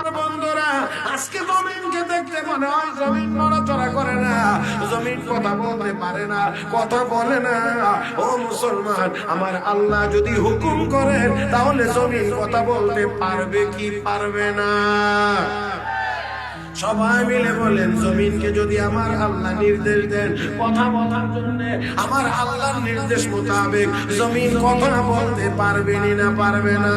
আমার বন্ধুরা, আজকে জমিনকে দেখতে মনে হয় জমিন নড়াচড়া করে না। জমিন কথা বলতে পারে না, কথা বলে না। ও মুসলমান, আমার আল্লাহ যদি হুকুম করেন, তাহলে জমিন কথা বলতে পারবে কি পারবে না? সবাই মিলে বলেন, জমিনকে যদি আমার আল্লাহ নির্দেশ দেন, কথা বলার জন্য আমার আল্লাহর নির্দেশ মোতাবেক জমিন কথা বলতে পারবেনি না পারবে না?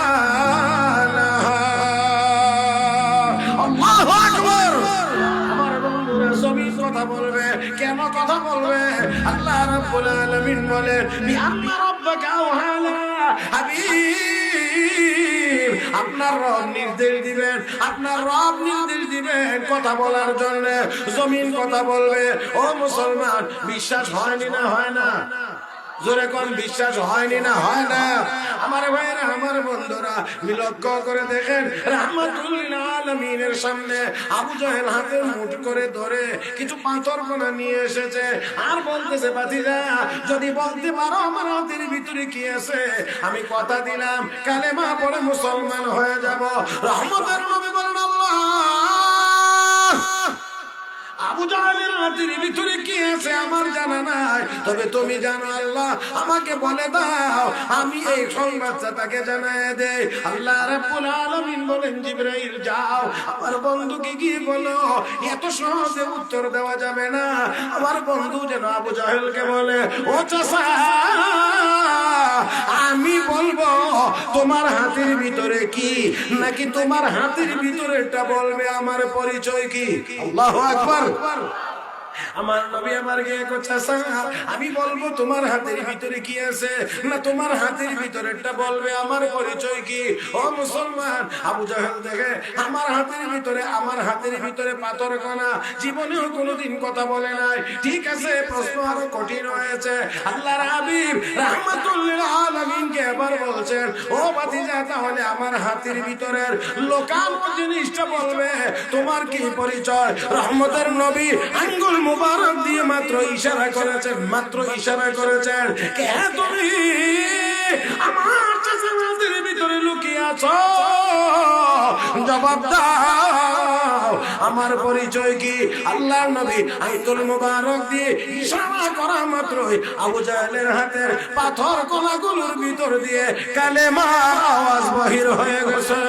কথা বলবে? কেন কথা বলবে? আল্লাহ রাব্বুল আলামিন বলে বিআন্না রাব্বাকা আওহালা। হাবিব, আপনার রব নির্দেশ দিবেন, আপনার রব নির্দেশ দিবেন কথা বলার জন্য। জমিন কথা বলবে। ও মুসলমান, বিশ্বাস হয়নি না, হয় না? জোরে কোন বিশ্বাস হয়নি না, হয় না? আমার ভাইরা আমার বন্ধুরা বিলক্ষ করে দেখেন, রহমাতুল্লাহ আলমিনের সামনে আবু জাহেল হাতে মুঠ করে ধরে কিছু পাথর কোনা নিয়ে এসেছে। আর বলতেছে বাতিজা যদি বলতে পারো আমার হাতের ভিতরে কি আছে? আমি কথা দিলাম, কালেমা পরে মুসলমান হয়ে যাব। রহমতের নবী বলেন, আল্লাহ! আবু জাহালের হাতের ভিতরে কি আছে আমার জানা নাই। তবে তুমি জানো আল্লাহ, আমাকে বলে দাও, আমি এই সংবাদটা তাকে জানায় দে আল্লাহ রাব্বুল আলামিন বলেন, জিবরাইল, যাও। আমার বন্ধুকে গিয়ে বলো, এত সহজে উত্তর দেওয়া যাবে না। আমার বন্ধু যেন আবু জাহেলকে বলে, ও চাষা আমি বলব, তোমার হাতের ভিতরে কি? নাকি তোমার হাতের ভিতরেটা বলবে আমার পরিচয় কি? আল্লাহ আকবার। আমার নবী আমার গিয়ে করছে আমি বলব তোমার হাতের ভিতরে কি আছে? না, তোমার হাতের ভিতরেরটা বলবে আমার পরিচয় কি? ও মুসলমান, আবু জাহেল দেখে, আমার হাতের ভিতরে, আমার হাতের ভিতরে পাথর কণা। জীবনেও কোনোদিন কথা বলে নাই। ঠিক আছে, প্রশ্ন আরও কঠিন হয়েছে। আল্লাহর হাবিব রাহমাতুল্লিল এবার বলছেন, ও ভাতিজা, তাহলে আমার হাতের ভিতরের লোকাল জিনিসটা বলবে, তোমার কি পরিচয়? রহমতের নবী আঙ্গুল মুবারক দিয়ে মাত্র ইশারা করেছেন, মাত্র ইশারা করেছেন, কে তুমি? আমার ভিতরে লুকিয়ে আছো। জবাব দাও। আমার পরিচয় কি? আল্লাহ নবী আইতুল মুবারক দিয়ে ইশারা করা মাত্রই আবু জাহেলের হাতের পাথর কলাগুলোর ভিতর দিয়ে কালেমা আওয়াজ বহির হয়ে গেছে।